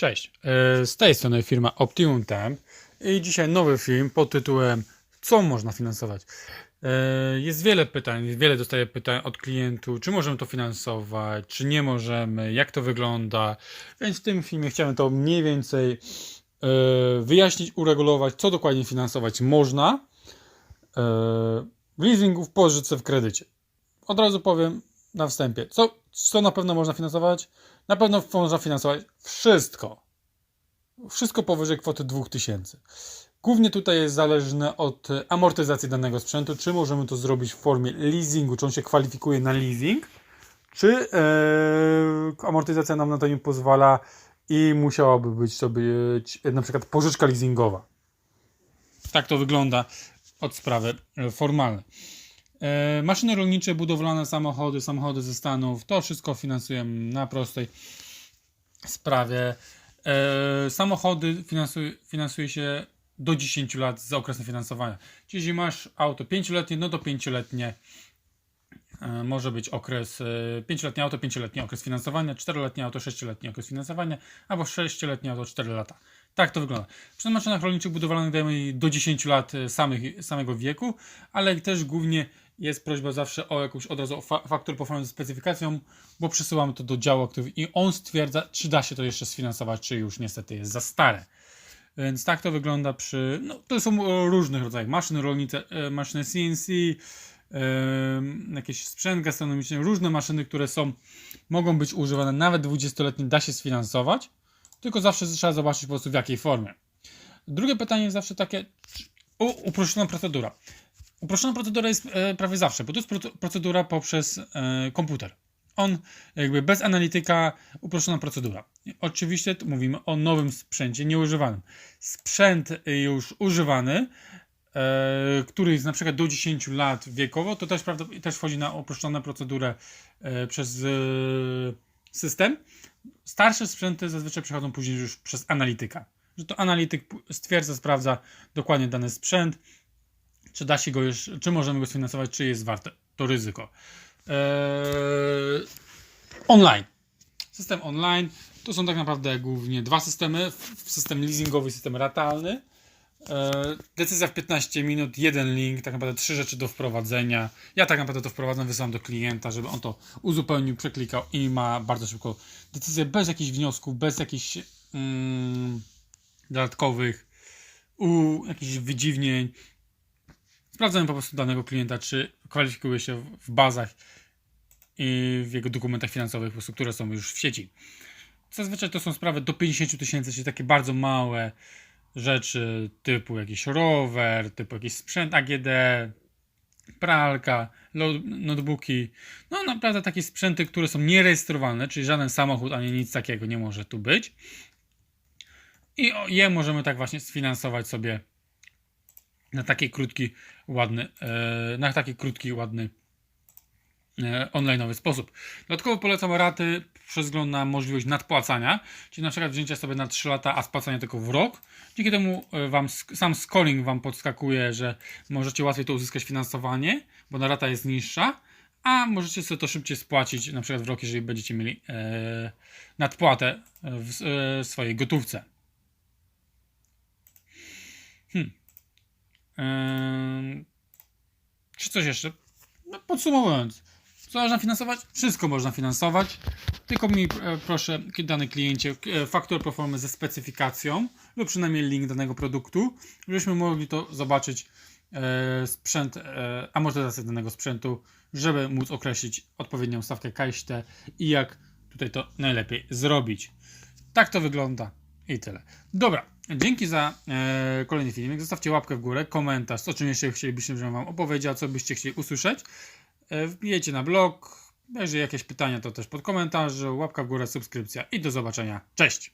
Cześć, e, z tej strony firma Optimum Temp i dzisiaj nowy film pod tytułem Co można finansować? E, Jest wiele pytań, wiele dostaję pytań od klientów, czy możemy to finansować, czy nie możemy, jak to wygląda, więc w tym filmie chciałem to mniej więcej e, wyjaśnić, uregulować, co dokładnie finansować można w leasingu, w pożyczce, w kredycie. Od razu powiem na wstępie, co, co na pewno można finansować? Na pewno można finansować wszystko. Wszystko powyżej kwoty 2000. Głównie tutaj jest zależne od amortyzacji danego sprzętu, czy możemy to zrobić w formie leasingu, czy on się kwalifikuje na leasing, czy e, amortyzacja nam na to nie pozwala i musiałaby być to być e, na przykład pożyczka leasingowa. Tak to wygląda od sprawy e, formalnej. E, maszyny rolnicze, budowlane samochody, samochody ze Stanów, to wszystko finansujemy na prostej sprawie. E, samochody finansuje, finansuje się do 10 lat za okresem finansowania. Jeśli masz auto 5-letnie, no to 5-letnie e, może być okres, e, 5-letnie auto, 5-letni okres finansowania, 4-letnie auto, 6-letni okres finansowania, albo 6-letnie auto, 4 lata. Tak to wygląda. Przy maszynach rolniczych budowlanych dajemy do 10 lat samych, samego wieku, ale też głównie jest prośba zawsze o jakąś od razu o fa- fakturę pofaną ze specyfikacją, bo przesyłamy to do działu aktywów i on stwierdza, czy da się to jeszcze sfinansować, czy już niestety jest za stare. Więc tak to wygląda przy. No, to są e, różnych rodzajów maszyn rolnicze, e, maszyny CNC, e, jakiś sprzęt gastronomiczny, różne maszyny, które są, mogą być używane nawet 20-letnie, da się sfinansować, tylko zawsze trzeba zobaczyć po prostu w jakiej formie. Drugie pytanie jest zawsze takie, u, uproszczona procedura. Uproszczona procedura jest e, prawie zawsze, bo to jest proce- procedura poprzez e, komputer. On jakby bez analityka, uproszczona procedura. Oczywiście mówimy o nowym sprzęcie, nieużywanym. Sprzęt już używany, e, który jest na przykład do 10 lat wiekowo, to też, prawda, też wchodzi na uproszczoną procedurę e, przez e, system. Starsze sprzęty zazwyczaj przechodzą później już przez analityka. Że to analityk stwierdza, sprawdza dokładnie dany sprzęt, czy da się go już, czy możemy go sfinansować, czy jest warte to ryzyko. Eee, online. System online to są tak naprawdę głównie dwa systemy: system leasingowy i system ratalny. Eee, decyzja w 15 minut, jeden link, tak naprawdę trzy rzeczy do wprowadzenia. Ja tak naprawdę to wprowadzam, wysyłam do klienta, żeby on to uzupełnił, przeklikał i ma bardzo szybko decyzję, bez jakichś wniosków, bez jakichś mm, dodatkowych u, jakichś wydziwnień. Sprawdzamy po prostu danego klienta, czy kwalifikuje się w- bazach i w jego dokumentach finansowych, po prostu, które są już w sieci. Zazwyczaj to są sprawy do 50 tysięcy, czyli takie bardzo małe rzeczy, typu jakiś rower, typu jakiś sprzęt AGD, pralka, notebooki. No naprawdę takie sprzęty, które są nierejestrowalne, czyli żaden samochód ani nic takiego nie może tu być. I je możemy tak właśnie sfinansować sobie na taki krótki, ładny, e, na taki krótki, ładny e, online'owy sposób. Dodatkowo polecam raty przez wzgląd na możliwość nadpłacania, czyli na przykład wzięcia sobie na 3 lata, a spłacania tylko w rok. Dzięki temu e, wam, sam scoring wam podskakuje, że możecie łatwiej to uzyskać finansowanie, bo na rata jest niższa, a możecie sobie to szybciej spłacić na przykład w rok, jeżeli będziecie mieli e, nadpłatę w e, swojej gotówce. Czy coś jeszcze? No, podsumowując, co można finansować? Wszystko można finansować. Tylko mi e, proszę, dany kliencie, e, fakturę pro formy ze specyfikacją lub przynajmniej link danego produktu, żebyśmy mogli to zobaczyć e, sprzęt, e, amortyzację danego sprzętu, żeby móc określić odpowiednią stawkę KST i jak tutaj to najlepiej zrobić. Tak to wygląda i tyle. Dobra, dzięki za e, kolejny filmik. Zostawcie łapkę w górę, komentarz, o czym jeszcze chcielibyście, żebym Wam opowiedział, co byście chcieli usłyszeć. E, wbijecie na blog. Jeżeli jakieś pytania, to też pod komentarz. Łapka w górę, subskrypcja i do zobaczenia. Cześć!